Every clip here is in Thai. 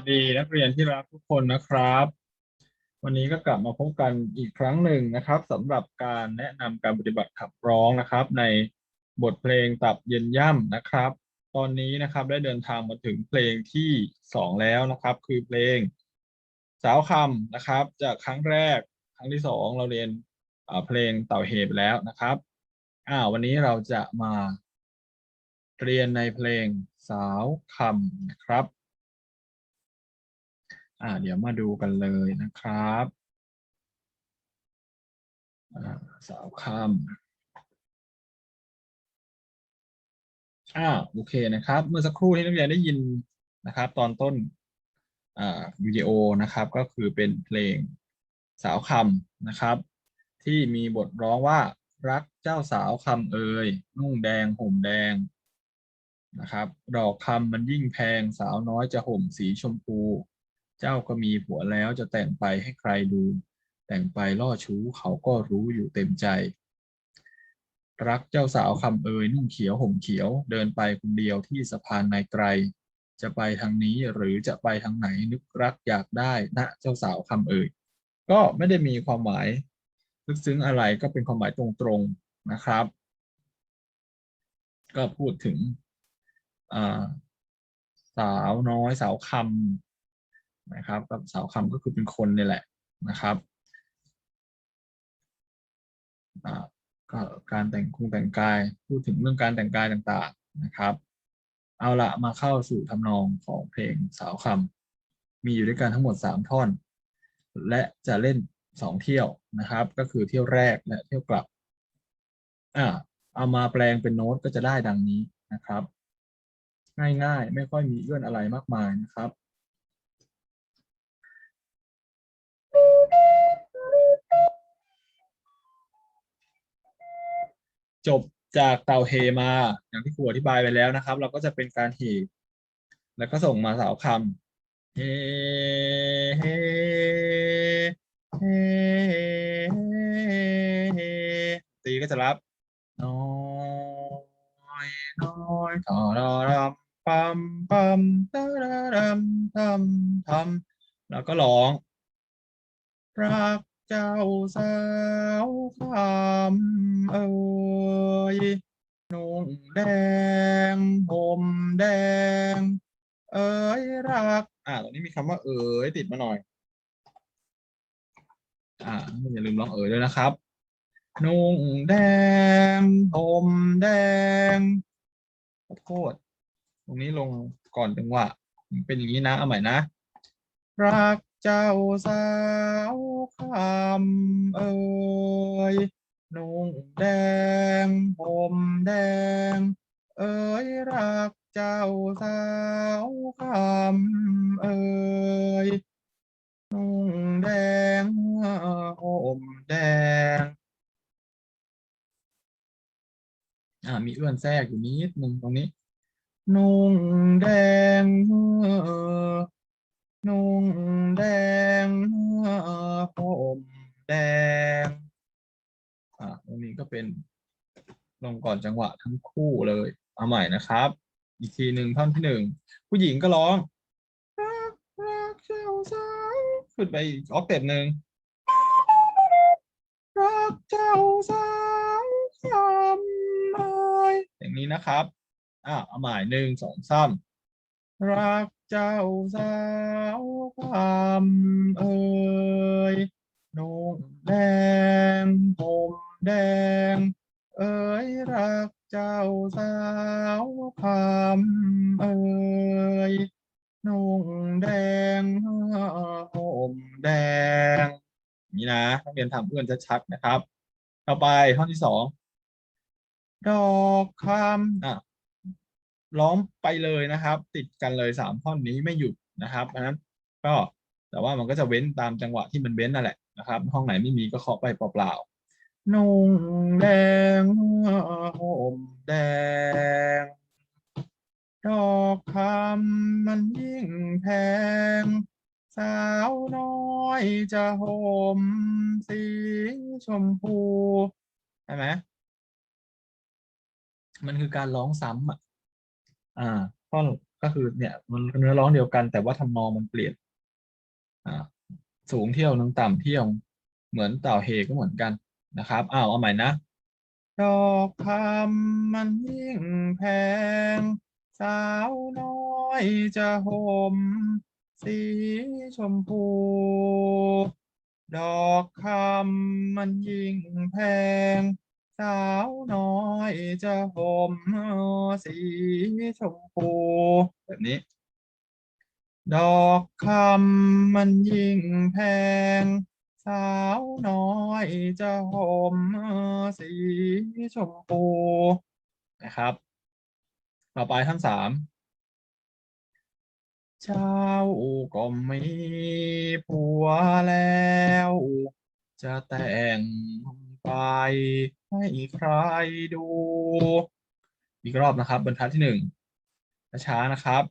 สดีนักเรียนที่รักทุกคนนะครับ วันนี้ก็กลับมาพบกันอีกครั้งหนึ่งนะครับสำหรับการแนะนำการปฏิบัติขับร้องนะครับ ในบทเพลงตับเย็นย่ำนะครับ ตอนนี้นะครับได้เดินทางมาถึงเพลงที่สองแล้วนะครับ คือเพลงสาวคำนะครับ จากครั้งแรกครั้งที่สองเราเรียนเพลงเต่าเหไปแล้วนะครับอ่าวันนี้เราจะมาเรียนในเพลงสาวคำนะครับ อ่าเดี๋ยวมาดูกันเลยนะครับอ่าสาวคำอ่าโอเคนะครับ เมื่อสักครู่ที่นักเรียนได้ยินนะครับ ตอนต้นอ่าวิดีโอนะครับ ก็คือเป็นเพลงสาวคำนะครับ ที่มีบทร้องว่ารักเจ้าสาวคำเอ่ยนุ่งแดงห่มแดงนะครับ ดอกคำมันยิ่งแพงสาวน้อยจะห่มสีชมพู เจ้าก็มีผัวแล้วจะแต่งไปให้ใครดู แต่งไปล่อชู้เขาก็รู้อยู่เต็มใจ รักเจ้าสาวคำเอ่ยนุ่งเขียวห่มเขียว เดินไปคนเดียวที่สะพานนายไกรจะไปทางนี้หรือจะไปทางไหนนึกรักอยากได้ณเจ้าสาวคำเอ่ยก็ไม่ได้มีความหมายลึกซึ้งอะไรก็เป็นความหมายตรงๆนะครับ ก็พูดถึงสาวน้อยสาวคำ นะครับกับสาวคำก็คือเป็นคนนี่แหละนะครับอ่าก็การแต่งคงแต่งกายพูดถึงเรื่องการแต่งกายต่างๆนะครับ เอาละมาเข้าสู่ทำนองของเพลงสาวคำมีอยู่ด้วยกันทั้งหมดสามท่อน และจะเล่นสองเที่ยวนะครับ ก็คือเที่ยวแรกและเที่ยวกลับอ่าเอามาแปลงเป็นโน้ตก็จะได้ดังนี้นะครับ ง่ายๆ ไม่ค่อยมีเอื้อนอะไรมากมายนะครับ จบจากเต่าเฮมา อย่างที่ครูอธิบายไปแล้วนะครับ เราก็จะเป็นการเฮแล้วก็ส่งมาสาวคำเฮเฮเฮเฮตีก็จะรับน้อยน้อยทอรอรำปัมปัมตะระรำทำทำแล้วก็ร้องรักเจ้าสาวคำเอ่ยนุ่ งแดงห่มแดง เอ่ยรัก อ่าตรงนี้มีคำว่าเอ่ยติดมาหน่อย อ่าอย่าลืมร้องเอ่ยด้วยนะครับนุ่งแดงห่มแดงขอโทษตรงนี้ลงก่อนจังหวะเป็นอย่างนี้นะ เอาใหม่นะ รักเจ้าสาวคำเอ่ย นุ่งแดงห่มแดง เอ่ยรักเจ้าสาวคำเอ่ยนุ่งแดงห่มแดงอ่ามีเอื้อนแทรกอยู่นิดนึงตรงนี้ นุ่งแดงนุ่งแดงห่มแดง อ่าตรงนี้ก็เป็นลงก่อนจังหวะทั้งคู่เลย เอาใหม่นะครับ อีกทีหนึ่งท่อนที่หนึ่งผู้หญิงก็ร้องรักรักเจ้าสาวขึ้นไปอีกออกเต็ปหนึ่งรักเจ้าสาวคำเอ่ยอย่างนี้นะครับอ่าเอาใหม่หนึ่งสองสามรักเจ้าสาวคำเอ่ยนุ่งแดงห่ม แดง เอ่ยรักเจ้าสาวคำเอ่ยนุ่งแดงห่มแดง นี่นะนักเรียนทำเพื่อนชัดๆนะครับ ต่อไปท่อนที่สองดอกคำอะร้องไปเลยนะครับ ติดกันเลยสามท่อนนี้ไม่หยุดนะครับอันนั้นก็แต่ว่ามันก็จะเว้นตามจังหวะที่มันเว้นนั่นแหละนะครับ ห้องไหนไม่มีก็เคาะไปเปล่าๆ นุ่งแดงห่มแดง ดอกคำมันยิ่งแพง สาวน้อยจะห่มสีชมพูใช่ไหมมันคือการร้องซ้ำอะ อ่าท่อนก็คือเนี่ยมันเนื้อร้องเดียวกัน แต่ว่าทำนองมันเปลี่ยน อ่า สูงเที่ยวนึงต่ำเที่ยว เหมือนเต่าเฮก็เหมือนกัน นะครับอ้าวเอาใหม่นะ ดอกคำมันยิ่งแพง สาวน้อยจะห่มสีชมพู ดอกคำมันยิ่งแพง สาวน้อยจะห่มสีชมพู แบบนี้ ดอกคำมันยิ่งแพง สาวน้อยจะห่มสีชมพูนะครับ ต่อไปท่านสามเจ้าก็มีผัวแล้ว จะแต่งไปให้ใครดู อีกรอบนะครับบรรทัดที่หนึ่งช้านะครับ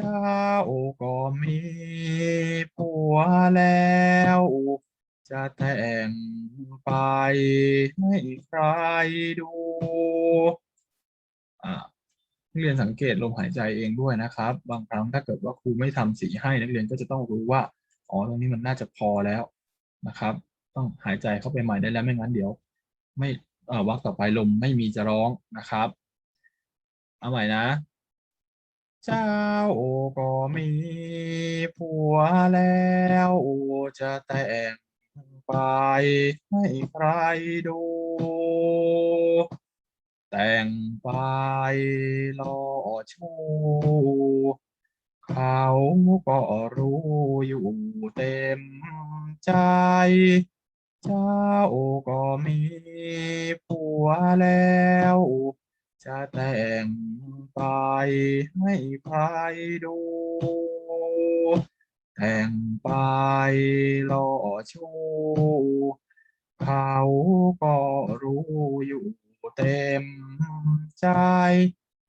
เจ้าก็มีผัวแล้ว จะแต่งไปให้ใครดูอ่านักเรียนสังเกตลมหายใจเองด้วยนะครับ บางครั้งถ้าเกิดว่าครูไม่ทำสีให้นักเรียนก็จะต้องรู้ว่าอ๋อตรงนี้มันน่าจะพอแล้วนะครับ ต้องหายใจเข้าไปใหม่ได้แล้วไม่งั้นเดี๋ยว ไม่วรรคต่อไปลมไม่มีจะร้องนะครับ เอาใหม่นะ เจ้าก็มีผัวแล้วจะแต่งไปให้ใครดู แต่งไปล่อชูเขาก็รู้อยู่เต็มใจ เจ้าก็มีผัวแล้ว จะแต่งไปให้ใครดู แต่งไปล่อชูเขาก็รู้อยู่เต็มใจ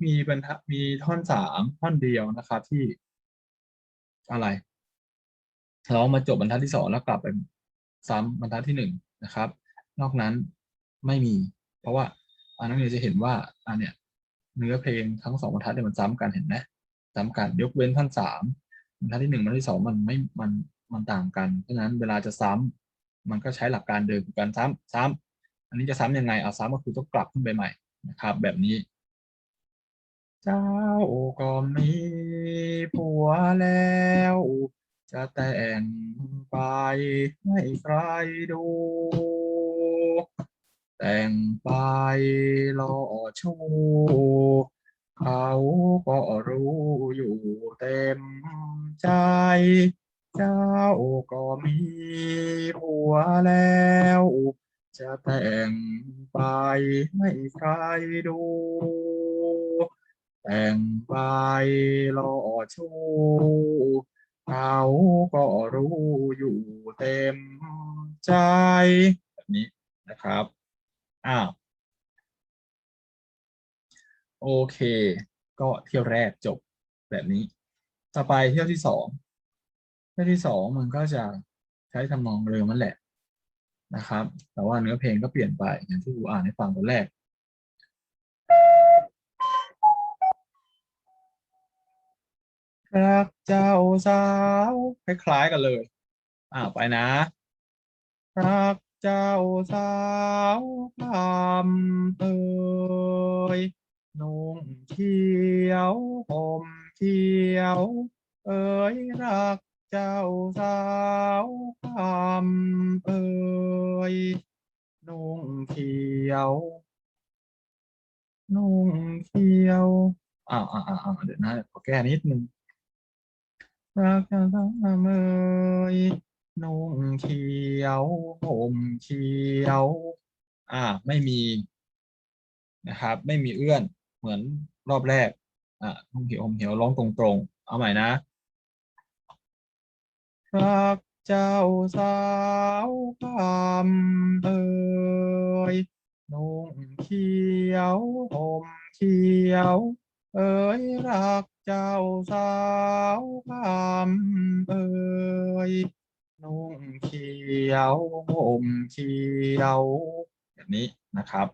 มีบรรทัดมีท่อนสามท่อนเดียวนะครับที่อะไรร้องมาจบบรรทัดที่สองแล้วกลับไปซ้ำบรรทัดที่หนึ่งนะครับ นอกนั้นไม่มี เพราะว่า นนักเรียนจะเห็นว่าอันเนี้ยเนื้อเพลงทั้งสองบรรทัดเนี่ยมันซ้ำกันเห็นไหมซ้ำกันยกเว้นท่อนสามบรรทัดที่หนึ่งบรรทัดที่สองมันไม่มันมันต่างกันเพราะฉะนั้นเวลาจะซ้ำมันก็ใช้หลักการเดิมคือการซ้ำซ้ำอันนี้จะซ้ำยังไงเอาซ้ำก็คือต้องกลับขึ้นไปใหม่นะครับ แบบนี้ เจ้าก็มีผัวแล้ว จะแต่งไปให้ใครดู แต่งไปล่อชูเขาก็รู้อยู่เต็มใจ เจ้าก็มีผัวแล้ว จะแต่งไปให้ใครดู แต่งไปล่อชูเขาก็รู้อยู่เต็มใจ แบบนี้นะครับ อ้าวโอเค ก็เที่ยวแรกจบแบบนี้ ต่อไปเที่ยวที่สองเที่ยวที่สองมันก็จะใช้ทำนองเร็วมันแหละนะครับ แต่ว่าเนื้อเพลงก็เปลี่ยนไปอย่างที่ครูอ่านให้ฟังตอนแรกรักเจ้าสาว คล้ายๆกันเลย อ่าไปนะ รัก เจ้าสาวคำเอยนุ่งเขียวผมเขียว เอ่ยรักเจ้าสาวคำเอยนุ่งเขียวนุ่งเขียวอ่าอ่าอ่าเดี๋ยวนะขอแก้นิดนึงรักจะทำเมย นุ่งเขียวห่มเขียว อ่า ไม่มีนะครับ ไม่มีเอื้อนเหมือนรอบแรก อ่านุ่งเขียวห่มเขียวร้องตรงๆ เอาใหม่นะรักเจ้าสาวคำเอ่ยนุ่งเขียวห่มเขียว เอ่ยรักเจ้าสาวคำเอ่ย นุ่งเขียวห่มเขียวแบบนี้นะครับ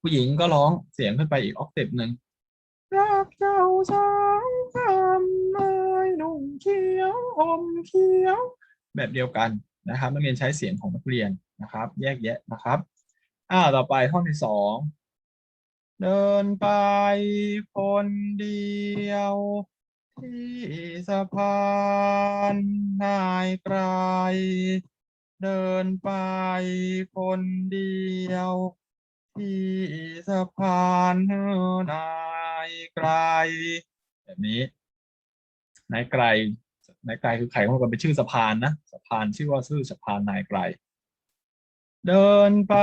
ผู้หญิงก็ร้องเสียงขึ้นไปอีกออกเทปหนึ่งรักเจ้าสาวคำเอ้ยนุ่งเขียวห่มเขียว แบบเดียวกันนะครับนักเรียนใช้เสียงของนักเรียนนะครับ แยกแยะนะครับอ่าวต่อไปท่อนที่สองเดินไปคนเดียว ที่สะพานนายไกล เดินไปคนเดียว ที่สะพานนายไกล แบบนี้นายไกลนายไกลคือใครของมันเป็นชื่อสะพานนะสะพานชื่อว่าชื่อสะพานนายไกล เดินไป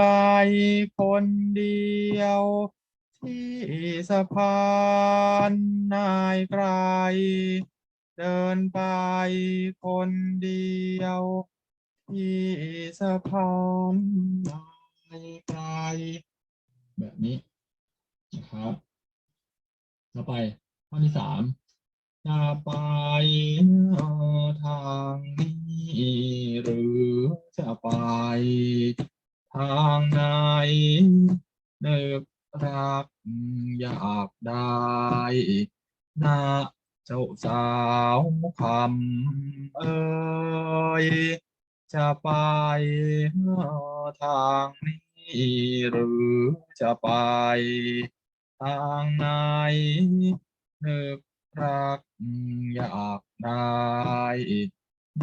คนเดียว ที่สะพานนายไกล เดินไปคนเดียว ที่สะพานนายไกล แบบนี้นะครับต่อไปข้อที่สามจะไปทางนี้หรือจะไป ทางไหนเนึก รักอยากได้นะเจ้าสาวคำเอ่ยจะไปทางนี้หรือจะไปทางไหนนึกรักอยากได้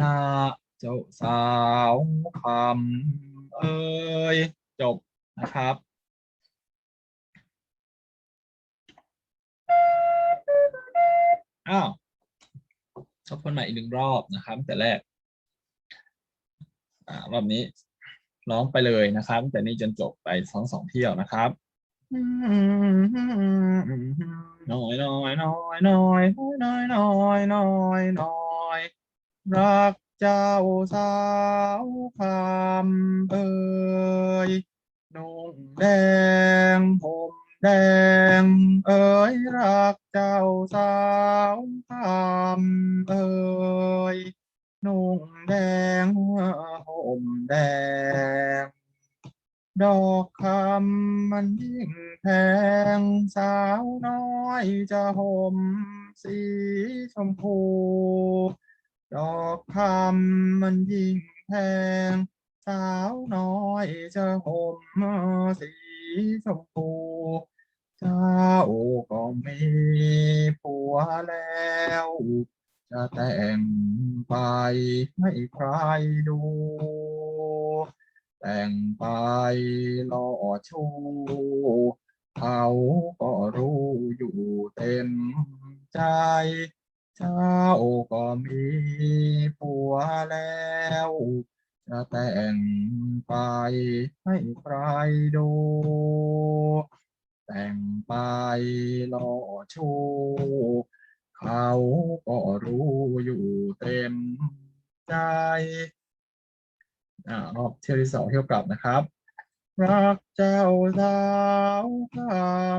นะเจ้าสาวคำเอ่ยจบนะครับ อ้าวทบทวนใหม่อีกหนึ่งรอบนะครับ แต่แรกอรอบนี้ร้องไปเลยนะครับ แต่นี้จนจบไปสองสองเที่ยวนะครับน้อยน้อยน้อยน้อยน้อยน้อยน้อยน้อยรักเจ้าสาวคำเอ่ยนุ่งแดงผม แดงเอ่ยรักเจ้าสาวคำเอ่ยนุ่งแดงห่มแดง ดอกคำมันยิ่งแพงสาวน้อยจะห่มสีชมพู ดอกคำมันยิ่งแพงสาวน้อยจะห่มสี ชมพูเจ้าก็มีผัวแล้ว จะแต่งไปให้ใครดู แต่งไปล่อชูเขาก็รู้อยู่เต็มใจ เจ้าก็มีผัวแล้ว จะแต่งไปให้ใครดู แต่งไปล่อชูเขาก็รู้อยู่เต็มใจ อ่ารอบเที่ยวที่สองเที่ยวกลับนะครับ รักเจ้าสาวค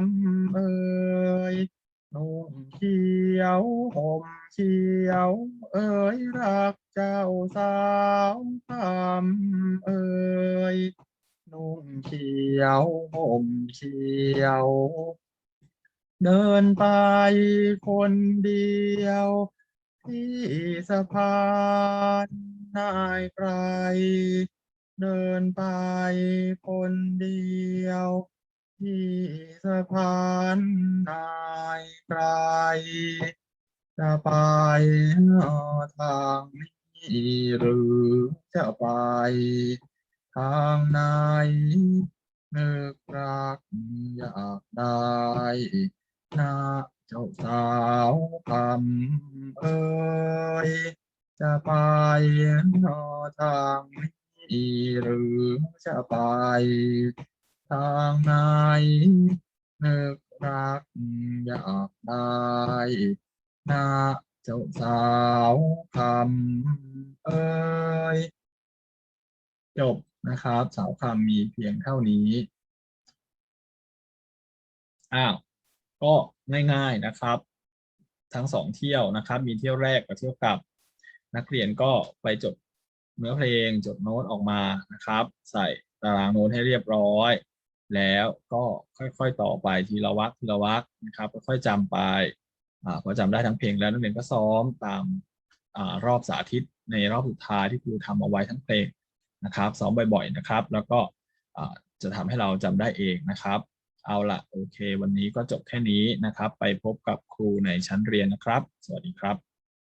ำเอ่ย นุ่งเขียวห่มเขียว เอ่ยรักเจ้าสาวคำเอ่ยนุ่งเขียวห่มเขียว เดินไปคนเดียว ที่สะพานนายไกลเดินไปคนเดียว ที่สะพานนายไกลจะไปทางนี้หรือจะไป ทางไหนนึกรักอยากได้นะเจ้าสาวคำเอ่ยจะไปทางนี้หรือจะไป ทางไหนนึกรักอยากได้นะเจ้าสาวคำเอ่ยจบนะครับ สาวคำมีเพียงเท่านี้ อ้าว ก็ง่ายๆนะครับ ทั้งสองเที่ยวนะครับ มีเที่ยวแรกกับเที่ยวกลับ นักเรียนก็ไปจดเนื้อเพลงจดโน้ตออกมานะครับ ใส่ตารางโน้ตให้เรียบร้อย แล้วก็ค่อยๆต่อไปทีละวรรคทีละวรรคนะครับค่อยๆจำไปอพอจำได้ทั้งเพลงแล้วนักเรียนก็ซ้อมตามอรอบสาธิตในรอบสุดท้ายที่ครูทำเอาไว้ทั้งเพลงนะครับซ้อมบ่อยๆนะครับ แล้วก็จะทำให้เราจำได้เองนะครับ เอาละโอเค วันนี้ก็จบแค่นี้นะครับ ไปพบกับครูในชั้นเรียนนะครับ สวัสดีครับ